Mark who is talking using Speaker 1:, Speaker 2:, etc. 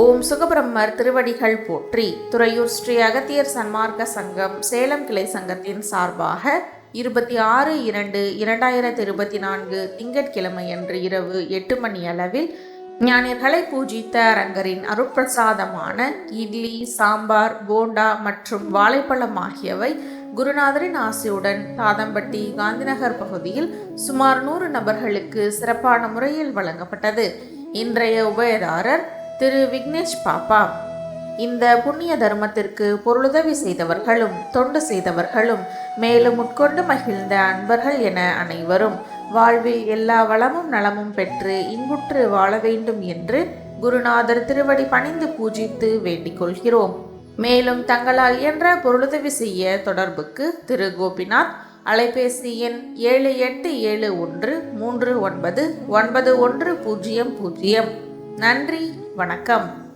Speaker 1: ஓம் சுகபிரம்மர் திருவடிகள் போற்றி. துறையூர் ஸ்ரீ அகத்தியர் சன்மார்க்க சங்கம் சேலம் கிளை சங்கத்தின் சார்பாக இருபத்தி ஆறு இரண்டு இரண்டாயிரத்தி இருபத்தி நான்கு திங்கட்கிழமையன்று இரவு எட்டு மணி அளவில் ஞானியர்களை பூஜித்த அரங்கரின் அருட்பிரசாதமான இட்லி சாம்பார் போண்டா மற்றும் வாழைப்பழம் ஆகியவை குருநாதரின் ஆசையுடன் தாதம்பட்டி காந்திநகர் பகுதியில் சுமார் நூறு நபர்களுக்கு சிறப்பான முறையில் வழங்கப்பட்டது. இன்றைய உபயதாரர் திரு விக்னேஷ் பாப்பா. இந்த புண்ணிய தர்மத்திற்கு பொருளுதவி செய்தவர்களும் தொண்டு செய்தவர்களும் மேலும் உட்கொண்டு மகிழ்ந்த அன்பர்கள் என அனைவரும் வாழ்வில் எல்லா வளமும் நலமும் பெற்று இன்புற்று வாழ வேண்டும் என்று குருநாதர் திருவடி பணிந்து பூஜித்து வேண்டிக் கொள்கிறோம். மேலும் தங்களால் இயன்ற பொருளுதவி செய்ய தொடர்புக்கு திரு கோபிநாத் அலைபேசி எண் ஏழு எட்டு ஏழு ஒன்று மூன்று ஒன்பது ஒன்பது ஒன்று பூஜ்ஜியம் பூஜ்ஜியம். நன்றி. வணக்கம்.